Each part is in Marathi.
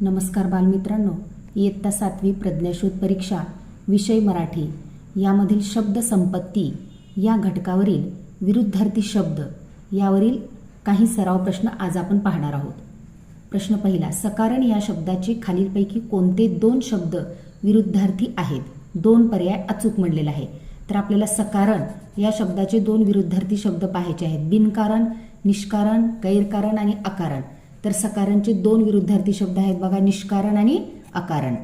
नमस्कार बालमित्रांनो इयत्ता सातवी प्रज्ञाशोध परीक्षा विषय मराठी यामधील शब्द संपत्ती या घटकावरील विरुद्धार्थी शब्द यावरील काही सराव प्रश्न आज आपण पाहणार आहोत. प्रश्न पहिला सकारण या शब्दाचे खालीलपैकी कोणते दोन शब्द विरुद्धार्थी आहेत? दोन पर्याय अचूक म्हणलेला आहे तर आपल्याला सकारण या शब्दाचे दोन विरुद्धार्थी शब्द पाहायचे आहेत. बिनकारण निष्कारण गैरकारण आणि अकारण. तर सकारांचे दोन विरुद्धार्थी शब्द आहेत बघा निष्कारण आणि अकारण.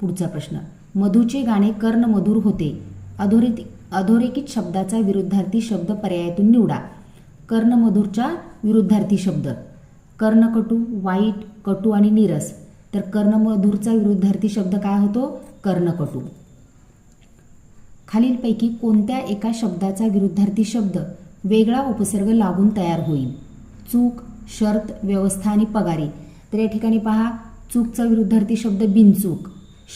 पुढचा प्रश्न मधूचे गाणे कर्ण मधुर होते. अधोरेखित अधोरेखित शब्दाचा विरुद्धार्थी शब्द पर्यायातून निवडा. कर्णमधुरचा विरुद्धार्थी शब्द कर्णकटू वाईट कटू आणि नीरस. तर कर्णमधुरचा विरुद्धार्थी शब्द काय होतो? कर्णकटू. खालीलपैकी कोणत्या एका शब्दाचा विरुद्धार्थी शब्द वेगळा उपसर्ग लागून तयार होईल? चूक शर्त व्यवस्था आणि पगारी. तर या ठिकाणी पहा चूकचा विरुद्धार्थी शब्द बिनचूक.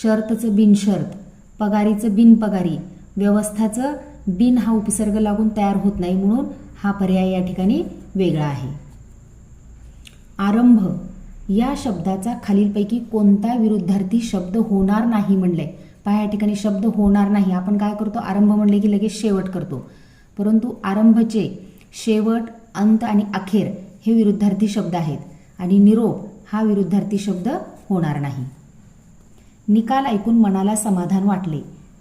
शर्तचं बिनशर्त पगारीचं बिनपगारी व्यवस्थाचं बिन हा उपसर्ग लागून तयार होत नाही म्हणून हा पर्याय या ठिकाणी वेगळा आहे. आरंभ या शब्दाचा खालीलपैकी कोणता विरुद्धार्थी शब्द होणार नाही म्हणलंय. पहा या ठिकाणी शब्द होणार नाही. आपण काय करतो? आरंभ म्हणले की लगेच शेवट करतो. परंतु आरंभचे शेवट अंत आणि अखेर हे विरुद्धार्थी शब्द आहेत आणि निरोप हा विरुद्धार्थी शब्द होणार नाही. निकाल ऐकून मनाला समाधान वाटले.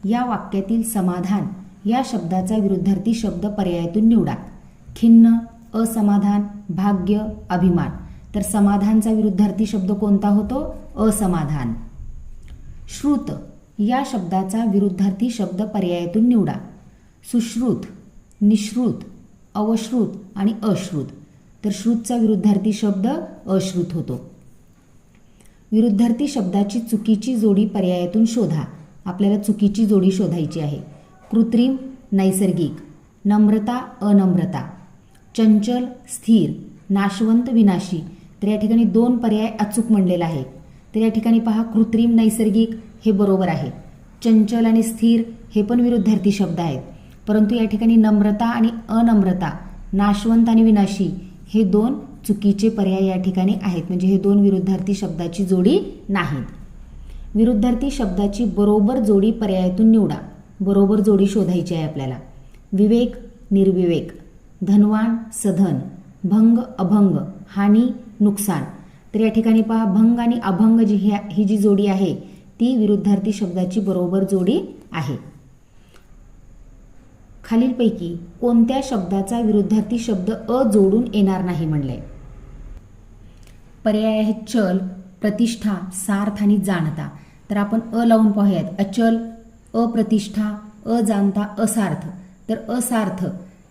या वाक्यातील समाधान या शब्दाचा विरुद्धार्थी शब्द पर्यायातून निवडा. खिन्न असमाधान भाग्य अभिमान. तर समाधानचा विरुद्धार्थी शब्द कोणता होतो? असमाधान. श्रुत. या शब्दाचा विरुद्धार्थी शब्द पर्यायातून निवडा. सुश्रुत निश्रुत अवश्रुत आणि अश्रुत. तर श्रुतचा विरुद्धार्थी शब्द अश्रुत होतो. विरुद्धार्थी शब्दाची चुकीची जोडी पर्यायातून शोधा. आपल्याला चुकीची जोडी शोधायची आहे. कृत्रिम नैसर्गिक नम्रता अनम्रता चंचल स्थिर नाशवंत विनाशी तर या ठिकाणी दोन पर्याय अचूक म्हणलेला आहे. तर या ठिकाणी पहा कृत्रिम नैसर्गिक हे बरोबर आहे. चंचल आणि स्थिर हे पण विरुद्धार्थी शब्द आहेत. परंतु या ठिकाणी नम्रता आणि अनम्रता नाशवंत आणि विनाशी हे दोन चुकीचे पर्याय या ठिकाणी आहेत. म्हणजे हे दोन विरुद्धार्थी शब्दाची जोडी नाहीत. विरुद्धार्थी शब्दाची बरोबर जोडी पर्यायातून निवडा. बरोबर जोडी शोधायची आहे आपल्याला. विवेक निर्विवेक धनवान सधन भंग अभंग हानी नुकसान. तर या ठिकाणी पहा भंग आणि अभंग जी ह्या ही जी जोडी आहे ती विरुद्धार्थी शब्दाची बरोबर जोडी आहे. खालीलपैकी कोणत्या शब्दाचा विरुद्धार्थी शब्द अ जोडून येणार नाही म्हणलंय पर्याय आहेत चल प्रतिष्ठा सार्थ आणि जाणता. तर आपण अ लावून पाहूयात. अचल अप्रतिष्ठा अजाणता असार्थ. तर असार्थ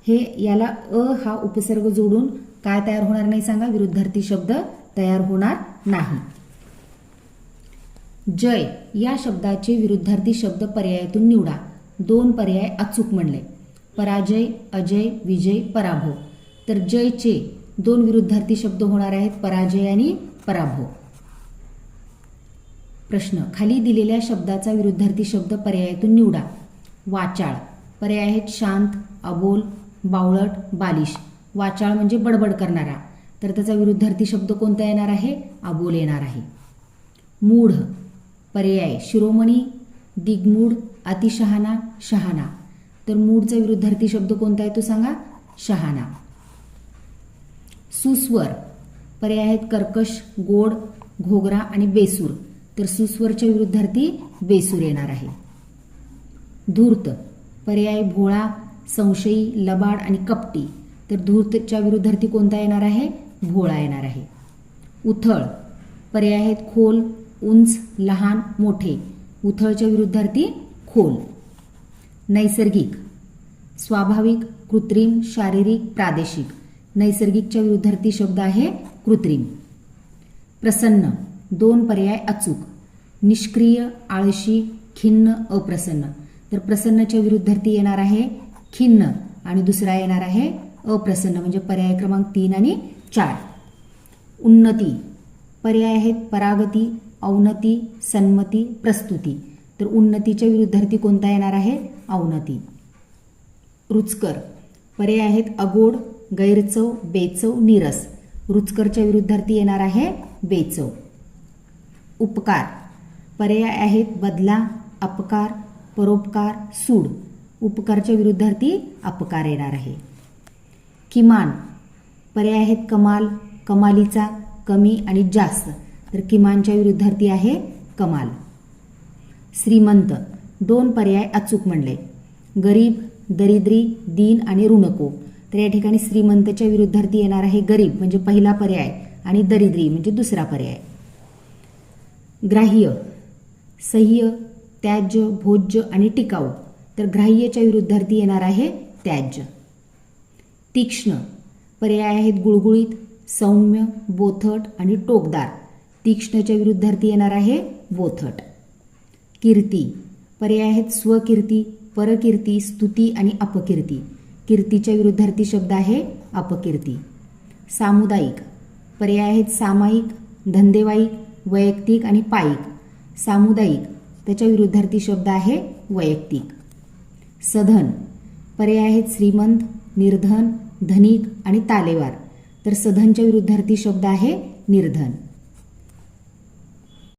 हे याला अ हा उपसर्ग जोडून काय तयार होणार नाही सांगा? विरुद्धार्थी शब्द तयार होणार नाही. जय. या शब्दाचे विरुद्धार्थी शब्द पर्यायातून निवडा. दोन पर्याय अचूक म्हणले. पराजय अजय विजय पराभव. तर जयचे दोन विरुद्धार्थी शब्द होणार आहेत पराजय आणि पराभव. प्रश्न खाली दिलेल्या शब्दाचा विरुद्धार्थी शब्द पर्यायातून निवडा. वाचाळ. पर्याय आहेत शांत अबोल बावळट बालिश. वाचाळ म्हणजे बडबड करणारा. तर त्याचा विरुद्धार्थी शब्द कोणता येणार आहे? अबोल येणार आहे. मूढ. पर्याय शिरोमणी दिग्मूढ अतिशहाणा शहाणा. तर मूढचा विरुद्धार्थी शब्द कोणता आहे तो सांगा? शहाणा. सुस्वर. पर्याय आहेत कर्कश गोड घोगरा आणि बेसूर. तर सुस्वरच्या विरुद्धार्थी बेसूर येणार आहे. धूर्त. पर्याय भोळा संशयी लबाड आणि कपटी. तर धूर्तच्या विरुद्धार्थी कोणता येणार आहे? भोळा येणार आहे. उथळ. पर्याय आहेत खोल उंच लहान मोठे. उथळच्या विरुद्धार्थी खोल. नैसर्गिक स्वाभाविक कृत्रिम शारीरिक प्रादेशिक. नैसर्गिकच्या विरुद्धार्थी शब्द आहे कृत्रिम. प्रसन्न दोन पर्याय अचूक. निष्क्रिय आळशी खिन्न अप्रसन्न. तर प्रसन्नच्या विरुद्धार्थी येणार आहे खिन्न आणि दुसरा येणार आहे अप्रसन्न म्हणजे पर्याय क्रमांक तीन आणि चार. उन्नती. पर्याय आहेत परागती अवनती सन्मती प्रस्तुती. तर उन्नतीच्या विरुद्धार्थी कोणता येणार आहे? अवनती. रुचकर. पर्याय आहेत अगोड गैरचव बेचव नीरस. रुचकरच्या विरुद्धार्थी येणार आहे बेचव. उपकार. पर्याय आहेत बदला अपकार परोपकार सूड. उपकारच्या विरुद्धार्थी अपकार येणार आहे. किमान. पर्याय आहेत कमाल कमालीचा कमी आणि जास्त. तर किमानच्या विरुद्धार्थी आहे कमाल. श्रीमंत. दोन पर्याय अचूक म्हणले. गरीब दरिद्री दीन आणि ऋणको. तर या ठिकाणी श्रीमंतच्या विरुद्धार्थी येणार आहे गरीब म्हणजे पहिला पर्याय आणि दरिद्री म्हणजे दुसरा पर्याय. ग्राह्य सह्य त्याज्य भोज्य आणि टिकाऊ. तर ग्राह्यच्या विरुद्धार्थी येणार आहे त्याज्य. तीक्ष्ण पर्याय आहेत गुळगुळीत सौम्य बोथट आणि टोकदार. तीक्ष्णच्या विरुद्धार्थी येणार आहे बोथट. कीर्ती पर्याय आहेत स्वकीर्ती परकीर्ती स्तुती आणि अपकीर्ती. कीर्तीच्या विरुद्धार्थी शब्द आहे अपकीर्ती. सामुदायिक. पर्याय आहेत सामायिक धंदेवाईक वैयक्तिक आणि पायिक. सामुदायिक. त्याच्या विरुद्धार्थी शब्द आहे वैयक्तिक. सधन. पर्याय आहेत श्रीमंत निर्धन धनिक आणि तालेवार. तर सधनच्या विरुद्धार्थी शब्द आहे निर्धन.